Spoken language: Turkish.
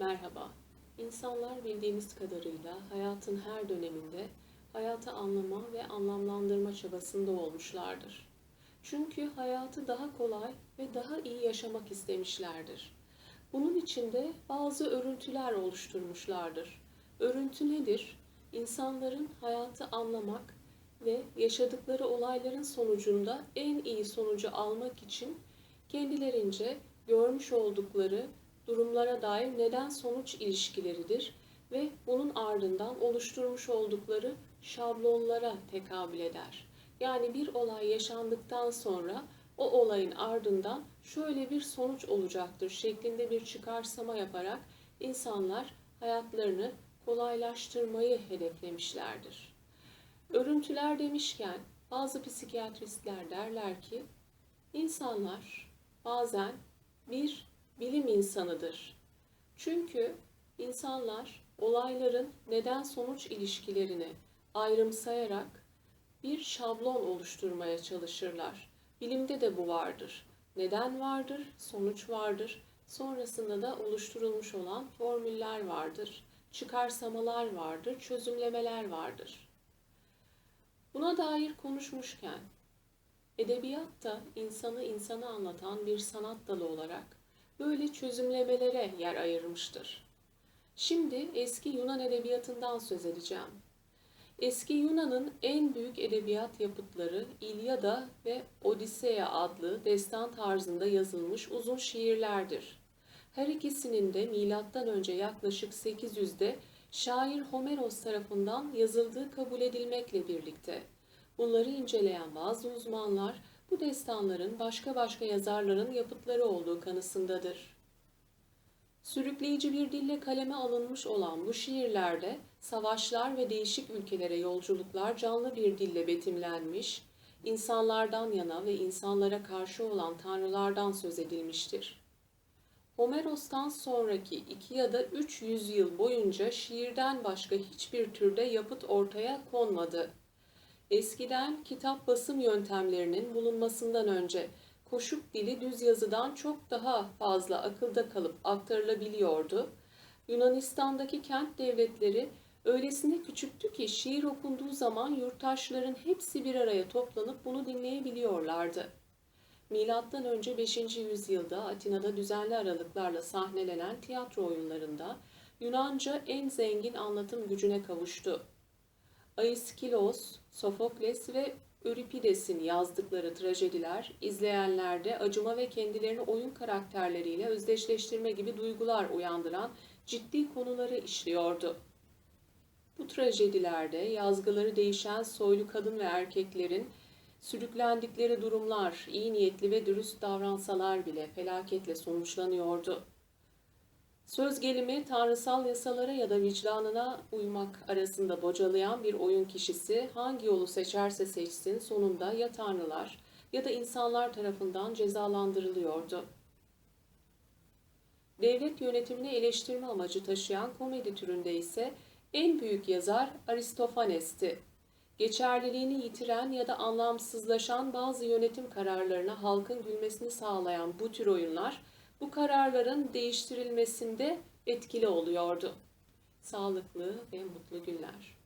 Merhaba. İnsanlar bildiğimiz kadarıyla hayatın her döneminde hayatı anlama ve anlamlandırma çabasında olmuşlardır. Çünkü hayatı daha kolay ve daha iyi yaşamak istemişlerdir. Bunun için de bazı örüntüler oluşturmuşlardır. Örüntü nedir? İnsanların hayatı anlamak ve yaşadıkları olayların sonucunda en iyi sonucu almak için kendilerince görmüş oldukları durumlara dair neden sonuç ilişkileridir ve bunun ardından oluşturmuş oldukları şablonlara tekabül eder. Yani bir olay yaşandıktan sonra o olayın ardından şöyle bir sonuç olacaktır şeklinde bir çıkarsama yaparak insanlar hayatlarını kolaylaştırmayı hedeflemişlerdir. Örüntüler demişken bazı psikiyatristler derler ki insanlar bazen bir bilim insanıdır. Çünkü insanlar olayların neden sonuç ilişkilerini ayrımsayarak bir şablon oluşturmaya çalışırlar. Bilimde de bu vardır. Neden vardır, sonuç vardır. Sonrasında da oluşturulmuş olan formüller vardır, çıkarsamalar vardır, çözümlemeler vardır. Buna dair konuşmuşken edebiyat da insanı insana anlatan bir sanat dalı olarak böyle çözümlemelere yer ayırmıştır. Şimdi eski Yunan edebiyatından söz edeceğim. Eski Yunan'ın en büyük edebiyat yapıtları İlyada ve Odiseya adlı destan tarzında yazılmış uzun şiirlerdir. Her ikisinin de milattan önce yaklaşık 800'de şair Homeros tarafından yazıldığı kabul edilmekle birlikte bunları inceleyen bazı uzmanlar bu destanların başka başka yazarların yapıtları olduğu kanısındadır. Sürükleyici bir dille kaleme alınmış olan bu şiirlerde savaşlar ve değişik ülkelere yolculuklar canlı bir dille betimlenmiş, insanlardan yana ve insanlara karşı olan tanrılardan söz edilmiştir. Homeros'tan sonraki iki ya da üç yüzyıl boyunca şiirden başka hiçbir türde yapıt ortaya konmadı. Eskiden kitap basım yöntemlerinin bulunmasından önce koşuk dili düz yazıdan çok daha fazla akılda kalıp aktarılabiliyordu. Yunanistan'daki kent devletleri öylesine küçüktü ki şiir okunduğu zaman yurttaşların hepsi bir araya toplanıp bunu dinleyebiliyorlardı. Milattan önce 5. yüzyılda Atina'da düzenli aralıklarla sahnelenen tiyatro oyunlarında Yunanca en zengin anlatım gücüne kavuştu. Aiskilos, Sofokles ve Euripides'in yazdıkları trajediler izleyenlerde acıma ve kendilerini oyun karakterleriyle özdeşleştirme gibi duygular uyandıran ciddi konuları işliyordu. Bu trajedilerde yazgıları değişen soylu kadın ve erkeklerin sürüklendikleri durumlar iyi niyetli ve dürüst davransalar bile felaketle sonuçlanıyordu. Söz gelimi tanrısal yasalara ya da vicdanına uymak arasında bocalayan bir oyun kişisi hangi yolu seçerse seçsin sonunda ya tanrılar ya da insanlar tarafından cezalandırılıyordu. Devlet yönetimini eleştirme amacı taşıyan komedi türünde ise en büyük yazar Aristofanes'ti. Geçerliliğini yitiren ya da anlamsızlaşan bazı yönetim kararlarına halkın gülmesini sağlayan bu tür oyunlar bu kararların değiştirilmesinde etkili oluyordu. Sağlıklı ve mutlu günler.